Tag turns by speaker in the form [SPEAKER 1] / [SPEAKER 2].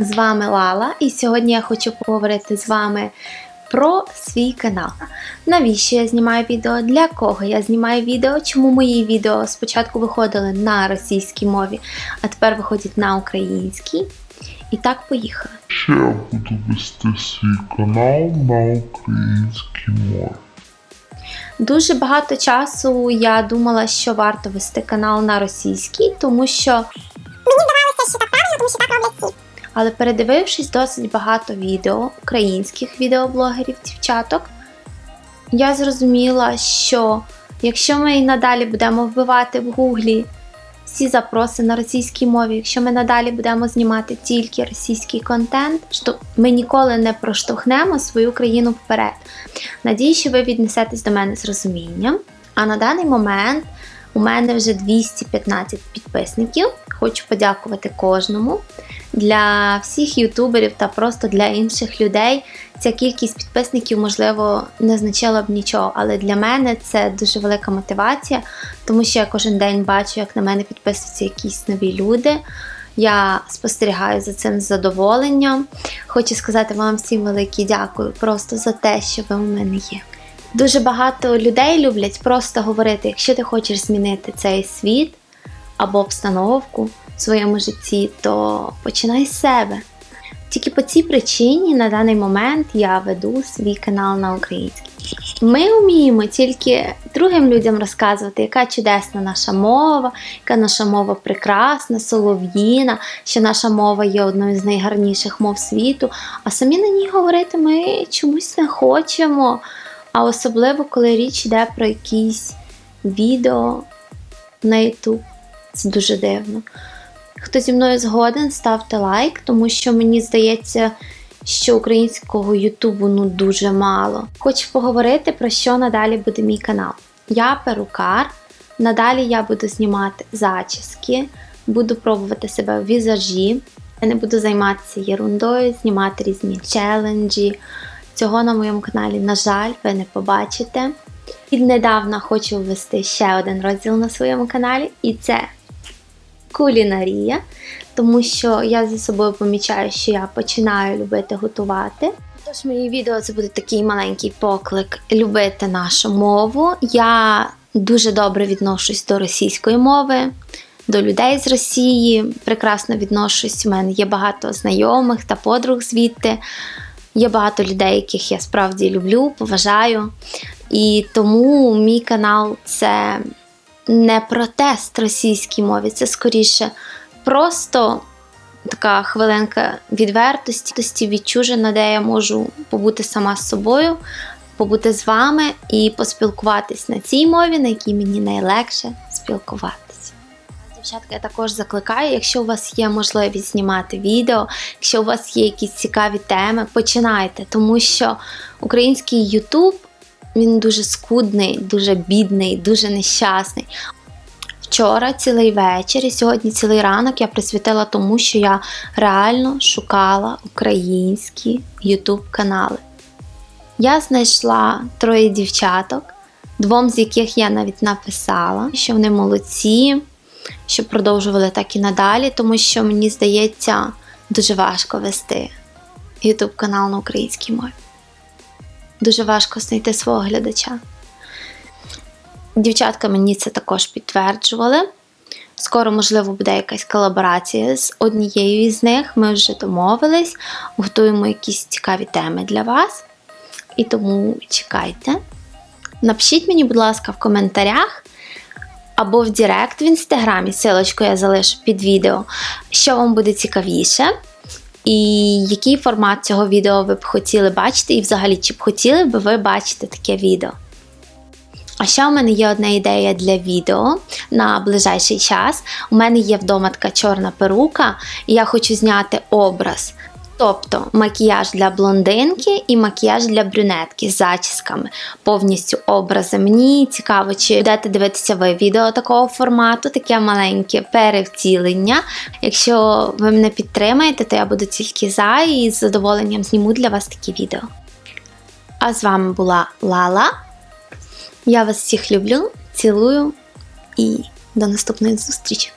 [SPEAKER 1] З вами Лала, і сьогодні я хочу поговорити з вами про свій канал. Навіщо я знімаю відео? Для кого я знімаю відео? Чому мої відео спочатку виходили на російській мові, а тепер виходять на українській? І так поїхали.
[SPEAKER 2] Ще я буду вести свій канал на українській мові.
[SPEAKER 1] Дуже багато часу я думала, що варто вести канал на російській, тому що
[SPEAKER 3] Мені здавалося, що так правильно, тому що так роблять всі.
[SPEAKER 1] Але передивившись досить багато відео українських відеоблогерів, дівчаток, я зрозуміла, що якщо ми і надалі будемо вбивати в гуглі всі запроси на російській мові, якщо ми надалі будемо знімати тільки російський контент, що ми ніколи не проштовхнемо свою країну вперед. Надію, що ви віднесетесь до мене з розумінням. А на даний момент у мене вже 215 підписників. Хочу подякувати кожному. Для всіх ютуберів та просто для інших людей ця кількість підписників, можливо, не значила б нічого, але для мене це дуже велика мотивація, тому що я кожен день бачу, як на мене підписуються якісь нові люди. Я спостерігаю за цим з задоволенням. Хочу сказати вам всім велике дякую просто за те, що ви у мене є. Дуже багато людей люблять просто говорити, якщо ти хочеш змінити цей світ або обстановку своєму житті, то починай з себе. Тільки по цій причині на даний момент я веду свій канал на українській. Ми вміємо тільки другим людям розказувати, яка чудесна наша мова, яка наша мова прекрасна, солов'їна, що наша мова є одною з найгарніших мов світу, а самі на ній говорити ми чомусь не хочемо. А особливо, коли річ йде про якісь відео на YouTube. Це дуже дивно. Хто зі мною згоден, ставте лайк, тому що мені здається, що українського Ютубу ну дуже мало. Хочу поговорити про що надалі буде мій канал. Я перукар. Надалі я буду знімати зачіски, буду пробувати себе в візажі. Я не буду займатися ерундою, знімати різні челенджі. Цього на моєму каналі, на жаль, ви не побачите. Віднедавна хочу ввести ще один розділ на своєму каналі, і це кулінарія, тому що я за собою помічаю, що я починаю любити готувати. Тож мої відео це буде такий маленький поклик любити нашу мову. Я дуже добре відношусь до російської мови, до людей з Росії. Прекрасно відношусь. У мене є багато знайомих та подруг звідти. Є багато людей, яких я справді люблю, поважаю. І тому мій канал це не протест російській мові, це скоріше просто така хвилинка відвертості, відчужена, де я можу побути сама з собою, побути з вами і поспілкуватись на цій мові, на якій мені найлегше спілкуватися. Дівчатка, я також закликаю, якщо у вас є можливість знімати відео, якщо у вас є якісь цікаві теми, починайте, тому що український Ютуб він дуже скудний, дуже бідний, дуже нещасний. Вчора цілий вечір і сьогодні цілий ранок я присвятила тому, що я реально шукала українські YouTube канали. Я знайшла троє дівчаток, двом з яких я навіть написала, що вони молодці, щоб продовжували так і надалі, тому що мені здається, дуже важко вести YouTube канал на українській мові. Дуже важко знайти свого глядача. Дівчатка мені це також підтверджували. Скоро, можливо, буде якась колаборація з однією з них. Ми вже домовились, готуємо якісь цікаві теми для вас. І тому чекайте. Напишіть мені, будь ласка, в коментарях або в Директ в інстаграмі, силочку я залишу під відео, що вам буде цікавіше. І який формат цього відео ви б хотіли бачити, і взагалі, чи б хотіли б ви бачити таке відео? А ще у мене є одна ідея для відео на ближайший час. У мене є вдома така чорна перука, і я хочу зняти образ. Тобто макіяж для блондинки і макіяж для брюнетки з зачісками, повністю образи. Мені цікаво, чи будете дивитися ви відео такого формату, таке маленьке перевтілення. Якщо ви мене підтримаєте, то я буду тільки за і з задоволенням зніму для вас такі відео. А з вами була Лала. Я вас всіх люблю, цілую і до наступної зустрічі!